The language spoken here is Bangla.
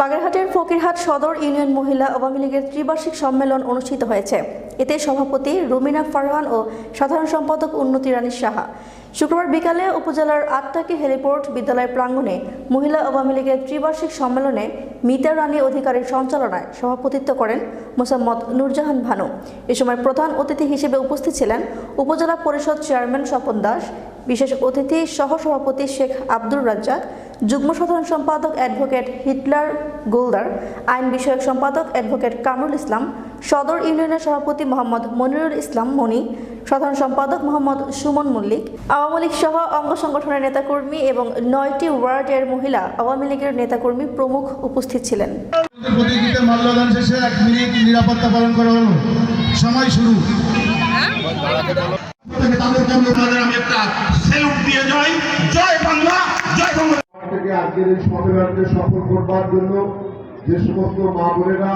বাগেরহাটের ফকিরহাট সদর ইউনিয়ন মহিলা আওয়ামী লীগের ত্রিবার্ষিক সম্মেলন অনুষ্ঠিত হয়েছে। এতে সভাপতি রুমিনা ফারহান ও সাধারণ সম্পাদক উন্নতি রানী সাহা। শুক্রবার বিকালে উপজেলার আটটাকি হেলিপোর্ট বিদ্যালয় প্রাঙ্গণে মহিলা আওয়ামী লীগের ত্রিবার্ষিক সম্মেলনে মিতা রানী অধিকারের সঞ্চালনায় সভাপতিত্ব করেন মোসাম্মদ নূরজাহান ভানু। এ সময় প্রধান অতিথি হিসেবে উপস্থিত ছিলেন উপজেলা পরিষদ চেয়ারম্যান স্বপন দাস বিশেষ অতিথি সহসভাপতি শেখ আব্দুর রাজ্জাক যুগ্ম সাধারণ সম্পাদক অ্যাডভোকেট হিটলার গোলদার আইন বিষয়ক সম্পাদক অ্যাডভোকেট কামরুল ইসলাম সদর ইউনিয়নের সভাপতি মোহাম্মদ মনিরুল ইসলাম মনি সাধারণ সম্পাদক মোহাম্মদ সুমন মল্লিক আওয়ামী লীগ সহ অঙ্গ সংগঠনের নেতাকর্মী এবং নয়টি ওয়ার্ডের মহিলা আওয়ামী লীগের নেতাকর্মী প্রমুখ উপস্থিত ছিলেন। মাল্যদান শেষে এক মিনিট নিরাপত্তা পালন করা হলো। সময় শুরু। আমি একটা সেলুট আজকের এই সম্মেলনকে সফল করবার জন্য যে সমস্ত মা বোনেরা